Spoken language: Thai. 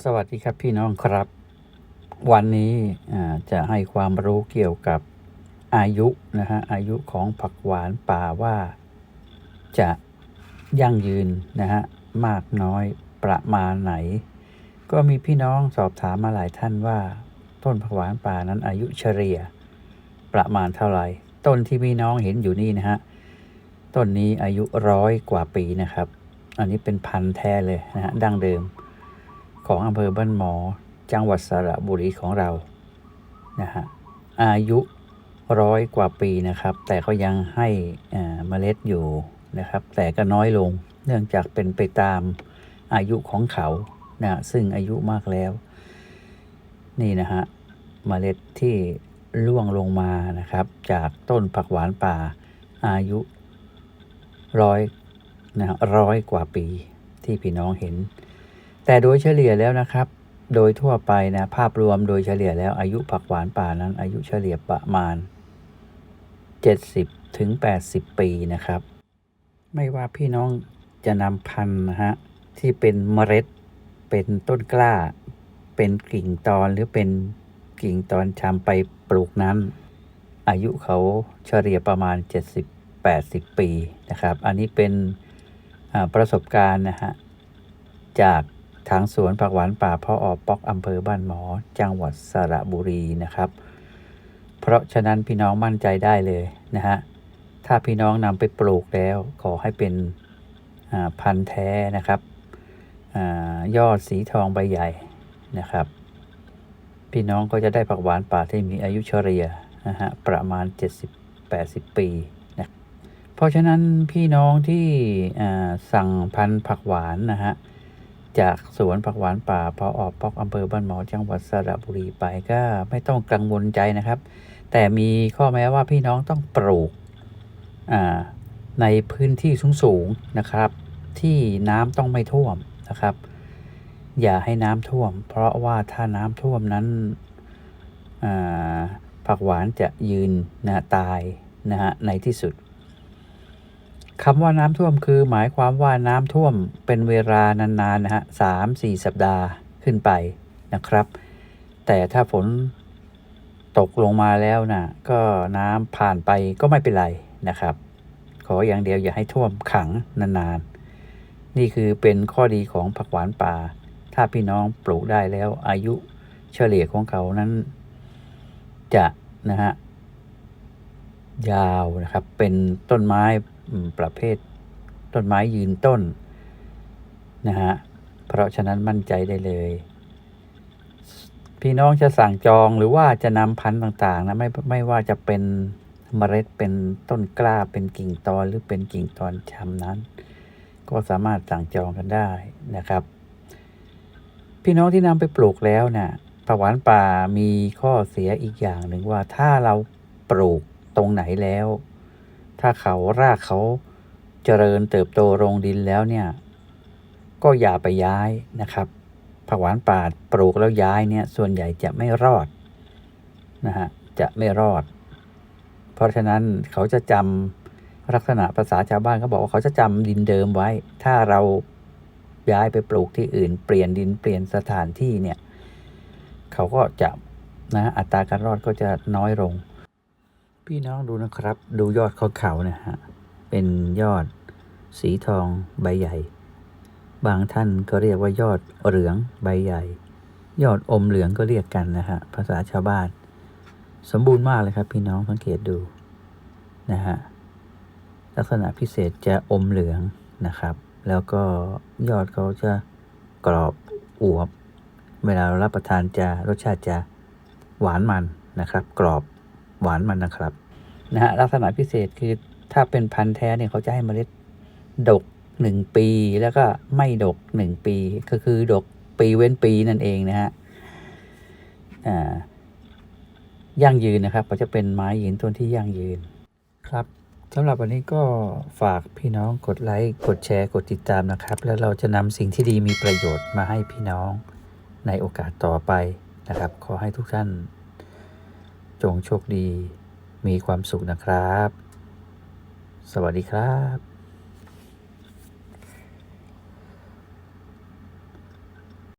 สวัสดีครับพี่น้องครับ วันนี้จะให้ความรู้เกี่ยวกับอายุนะฮะอายุของผักหวานป่าว่าจะยั่งยืนนะฮะมากน้อยประมาณไหน ก็มีพี่น้องสอบถามมาหลายท่านว่า ต้นผักหวานป่านั้นอายุเฉลี่ย ประมาณเท่าไหร่ ต้นที่พี่น้องเห็นอยู่นี่นะฮะต้นนี้อายุร้อยกว่าปีนะครับ อันนี้เป็นพันธุ์แท้เลยนะฮะดั้งเดิม ของอำเภอบ้านหมอ จังหวัดสระบุรีของเรานะฮะอายุร้อยกว่าปีนะครับ แต่ก็ยังให้เมล็ดอยู่นะครับ แต่ก็น้อยลง เนื่องจากเป็นไปตามอายุของเขานะซึ่งอายุมากแล้ว นี่นะฮะเมล็ดที่ร่วงลงมานะครับ จากต้นผักหวานป่าอายุร้อยนะฮะร้อยกว่าปีที่พี่น้องเห็น แต่โดยเฉลี่ยแล้วนะครับ โดยทั่วไปนะภาพรวมโดยเฉลี่ยแล้วอายุผักหวานป่านั้น อายุเฉลี่ยประมาณ 70ถึง80 ปีนะครับ ไม่ว่าพี่น้องจะนำพันธุ์นะฮะที่เป็นเมล็ด เป็นต้นกล้า เป็นกิ่งตอนหรือเป็นกิ่งตอนชำไปปลูกนั้น อายุเขาเฉลี่ยประมาณ 70-80 ปีนะครับ อันนี้เป็นประสบการณ์นะฮะจาก ทางสวนผักหวานป่าพ่อออปอกอำเภอบ้านหมอ จังหวัดสระบุรีนะครับ เพราะฉะนั้นพี่น้องมั่นใจได้เลยนะฮะ ถ้าพี่น้องนำไปปลูกแล้วขอให้เป็นพันธุ์แท้นะครับอยอดสีทองใบใหญ่นะครับ พี่น้องก็จะได้ผักหวานป่าที่มีอายุเฉลี่ยนะฮะประมาณ 70-80 ปีนะเพราะฉะนั้นพี่น้องที่สั่งพันธุ์ผักหวานนะฮะ จากสวนผักหวานป่าพอออกปอกอำเภอบ้านหมอจังหวัดสระบุรีไปก็ไม่ต้องกังวลใจนะครับ แต่มีข้อแม้ว่าพี่น้องต้องปลูกในพื้นที่สูงๆนะครับ ที่น้ำต้องไม่ท่วมนะครับ อย่าให้น้ำท่วม เพราะว่าถ้าน้ำท่วมนั้นผักหวานจะยืนนะตายนะฮะในที่สุด คำว่าน้ำท่วมคือหมายความว่าน้ำท่วมเป็นเวลานานๆนะฮะสามสี่สัปดาห์ขึ้นไปนะครับ แต่ถ้าฝนตกลงมาแล้วนะก็น้ำผ่านไปก็ไม่เป็นไรนะครับ ขออย่างเดียวอย่าให้ท่วมขังนานๆ นี่คือเป็นข้อดีของผักหวานป่า ถ้าพี่น้องปลูกได้แล้วอายุเฉลี่ยของเขานั้น จะนะฮะยาวนะครับ เป็นต้นไม้ ประเภทต้นไม้ยืนต้นนะฮะเพราะฉะนั้นมั่นใจได้เลย พี่น้องจะสั่งจองหรือว่าจะนำพันธุ์ต่างๆนะไม่ไม่ว่าจะเป็นเมล็ดเป็นต้นกล้าเป็นกิ่งตอนหรือเป็นกิ่งตอนชำนั้น ก็สามารถสั่งจองกันได้นะครับ พี่น้องที่นำไปปลูกแล้วเนี่ยผักหวานป่ามีข้อเสียอีกอย่างหนึ่งว่าถ้าเราปลูกตรงไหนแล้ว ถ้าเขารากเขาเจริญเติบโตลงดินแล้วเนี่ย ก็อย่าไปย้ายนะครับผักหวานป่าปลูกแล้วย้ายเนี่ยส่วนใหญ่จะไม่รอดนะฮะจะไม่รอด เพราะฉะนั้นเขาจะจำลักษณะภาษาชาวบ้านเขาบอกว่าเขาจะจำดินเดิมไว้ ถ้าเราย้ายไปปลูกที่อื่น เปลี่ยนดินเปลี่ยนสถานที่เนี่ย เขาก็จะนะอัตราการรอดก็จะน้อยลง พี่น้องดูนะครับ ดูยอดขอเขาเนะฮะ เป็นยอดสีทองใบใหญ่ บางท่านก็เรียกว่ายอดเหลืองใบใหญ่ ยอดอมเหลืองก็เรียกกันนะฮะ ภาษาชาวบ้าน สมบูรณ์มากเลยครับ พี่น้องสังเกตดูนะฮะ ลักษณะพิเศษจะอมเหลืองนะครับ แล้วก็ยอดเขาจะกรอบอวบ เวลาเรารับประทานจะรสชาติจะหวานมันนะครับ กรอบหวานมันนะครับ นะฮะลักษณะพิเศษคือถ้าเป็นพันธุ์แท้เนี่ยเขาจะให้เมล็ดดกหนึ่งปีแล้วก็ไม่ดกหนึ่งปี ก็คือดกปีเว้นปีนั่นเองนะฮะอ่ายั่งยืนนะครับเขาจะเป็นไม้ยืนต้นที่ยั่งยืนครับสำหรับวันนี้ก็ฝากพี่น้องกดไลค์กดแชร์กดติดตามนะครับ แล้วเราจะนำสิ่งที่ดีมีประโยชน์มาให้พี่น้องในโอกาสต่อไปนะครับ ขอให้ทุกท่าน จงโชคดี มีความสุขนะครับ สวัสดีครับ